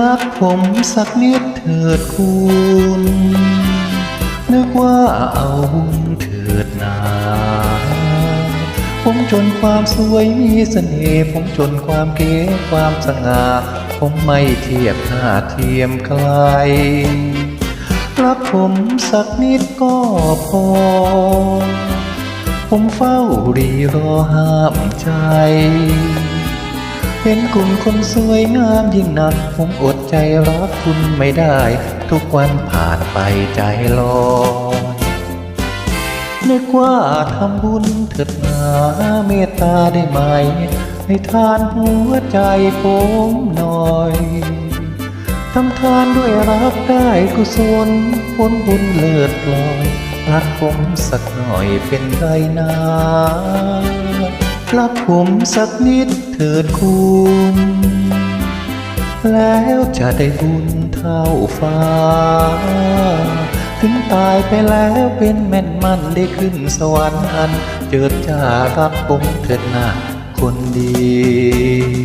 รักผมสักนิดเถิดคุณนึกว่าเอาบุญเถิดนาผมจนความสวยมีเสน่ห์ผมจนความเก๋ความสง่าผมไม่เทียบท่าเทียมใครรักผมสักนิดก็พอ ผมเฝ้ารีรอห้ามใจ เห็นคุณคนสวยงามยิ่งนักผมอดใจรักคุณไม่ได้ ทุกวันผ่านไปใจลอยนึกว่าทำบุญเถิดนาเมตตาได้ไหม ให้ทานหัวใจผมหน่อยทำทานด้วยรักได้กุศลผลบุญเลิศลอย รักผมสักหน่อยเป็นไรนา รับผมสักนิดเถิดคุณแล้วจะได้บุญเท่าฟ้า ถึงตายไปแล้วเป็นแม่นมันได้ขึ้นสวรรค์อัน เจิดจ้ารับผมเถิดนาคนดี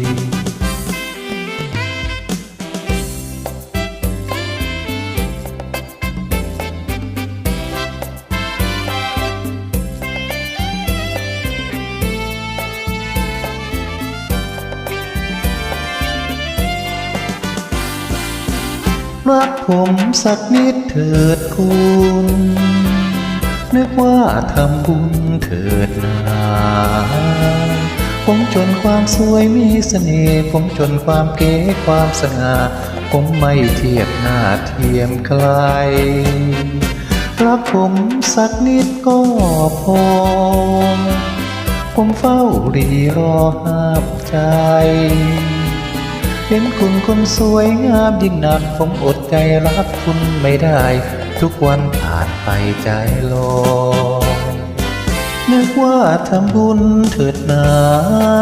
รักผมสักนิดเถิดคุณนึกว่าทำบุญเถิดนาผมจนความสวยมีเสน่ห์ผมจนความเก๋ความสง่าผมไม่เทียบหน้าเทียมใครรักผมสักนิดก็พอ ผมเฝ้ารีรอห้ามใจ เห็นคุณคนสวยงามยิ่งนักผมอดใจรักคุณไม่ได้ ทุกวันผ่านไปใจลอยนึกว่าทำบุญเถิดนา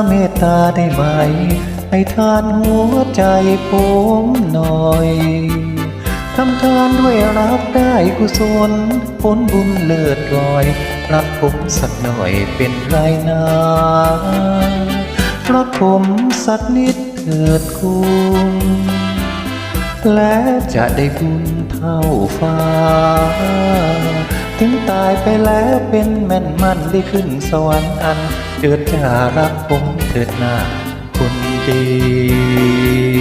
เมตตาได้ไหม ให้ทานหัวใจผมหน่อยทำทานด้วยรักได้กุศลผลบุญเลิศลอย รักผมสักหน่อยเป็นไรนารักผมสักนิด ถิดคุณและจะได้บุญเท่าฟ้า ถึงตายไปแล้วเป็นแม่นมันได้ขึ้นสวรรค์อันเกิดจะรักผมเถิดหน้าคนดี